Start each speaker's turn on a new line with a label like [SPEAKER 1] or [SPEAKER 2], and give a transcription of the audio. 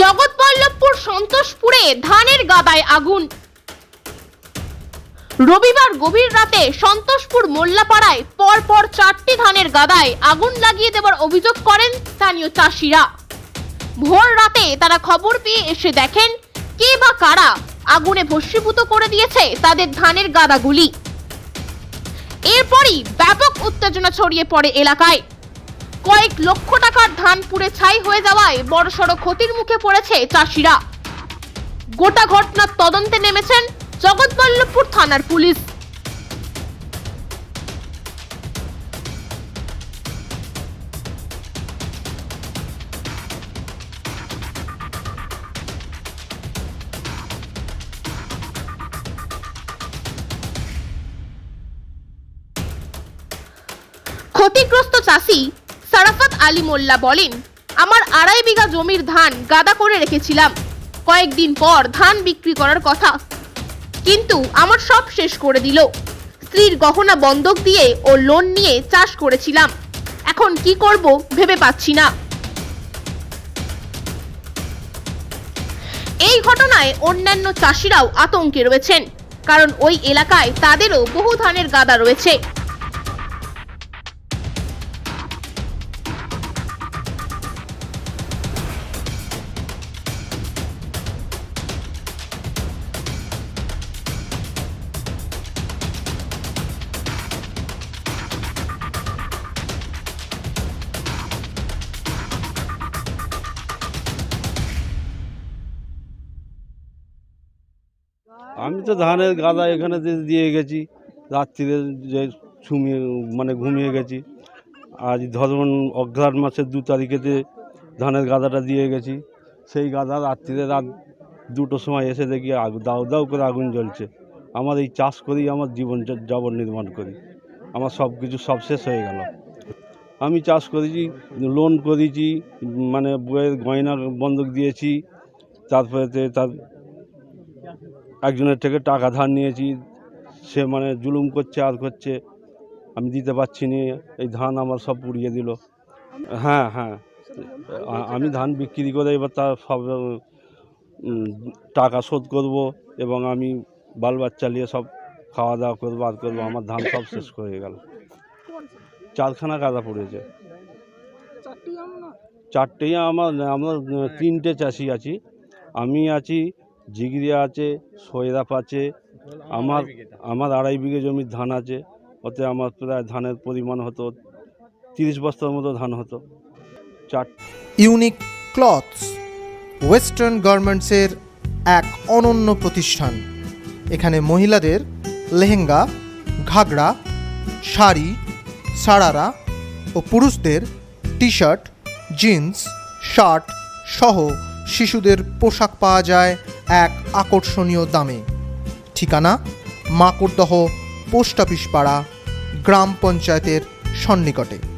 [SPEAKER 1] জগৎবল্লভপুর সন্তোষপুরে ধানের গাদায় আগুন। রবিবার গভীর রাতে সন্তোষপুর মোল্লাপাড়ায় পরপর চারটি ধানের গাদায় আগুন লাগিয়ে দেওয়ার অভিযোগ করেন স্থানীয় চাষিরা। ভোর রাতে তারা খবর পেয়ে এসে দেখেন, কে বা কারা আগুনে ভস্মীভূত করে দিয়েছে তাদের ধানের গাদাগুলি। এরপরই ব্যাপক উত্তেজনা ছড়িয়ে পড়ে এলাকায়। কয়েক লক্ষ টাকার ধান পুড়ে ছাই হয়ে যাওয়ায় বড়সড় ক্ষতির মুখে পড়েছে চাষিরা। গোটা ঘটনার তদন্তে নেমেছেন জগৎবল্লভপুর থানার পুলিশ। ক্ষতিগ্রস্ত চাষি সারাফাত আলী মোল্লা বলেন, আমার আড়াই বিঘা জমির ধান গাদা করে রেখেছিলাম। কয়েকদিন পর ধান বিক্রি করার কথা। কিন্তু আমার সব শেষ করে দিল। স্ত্রীর গহনা বন্ধক দিয়ে ও লোন নিয়ে চাষ করেছিলাম। এখন কি করব ভেবে পাচ্ছি না। এই ঘটনায় অন্যান্য চাষিরাও আতঙ্কে রয়েছেন, কারণ ওই এলাকায় তাদেরও বহু ধানের গাদা রয়েছে।
[SPEAKER 2] আমি তো ধানের গাদা এখানে দিয়ে- গেছি, রাত্রিরে যে শুমিয়ে মানে ঘুমিয়ে গেছি। আজ ধরুন অঘ্রাণ মাসের দু তারিখেতে ধানের গাদাটা দিয়ে গেছি। সেই গাদা রাত্রিরে রাত দুটোর সময় এসে দেখি আগুন দাউ দাউ করে আগুন জ্বলছে। আমার এই চাষ করেই আমার জীবন যাপন নির্মাণ করি। আমার সব কিছু সব শেষ হয়ে গেল। আমি চাষ করেছি, লোন করেছি মানে বইয়ের গয়না বন্ধক দিয়েছি তারপরে তার একজনের থেকে টাকা ধার নিয়েছি সে মানে জুলুম করছে আর করছে। আমি দিতে পারছি না এই ধান আমার সব পুড়িয়ে দিল। হ্যাঁ হ্যাঁ। আমি ধান বিক্রি করে এবার তার সব টাকা শোধ করব এবং আমি বাল বাচ্চা নিয়ে সব খাওয়া দাওয়া করব আর করব। আমার ধান সব শেষ হয়ে গেল। চারখানা কাদা পড়েছে। চারটেই আমার আমরা তিনটে চাষি আছি। আমি আছি জিগরিয়া আছে সৈরাপ আছে, আমার আমার আড়াই বিঘে জমির ধান আছে ওতে আমার প্রায় ধানের পরিমাণ হতো তিরিশ বস্তার মতো ধান হতো। চার
[SPEAKER 3] ইউনিক ক্লথস, ওয়েস্টার্ন গার্মেন্টসের এক অনন্য প্রতিষ্ঠান। এখানে মহিলাদের লেহেঙ্গা, ঘাগরা, শাড়ি, সারারা ও পুরুষদের টি শার্ট জিন্স, শার্ট সহ শিশুদের পোশাক পাওয়া যায় এক আকর্ষণীয় দামে। ঠিকানা মাকড়দহ পোস্ট অফিস পাড়া গ্রাম পঞ্চায়েতের সন্নিকটে।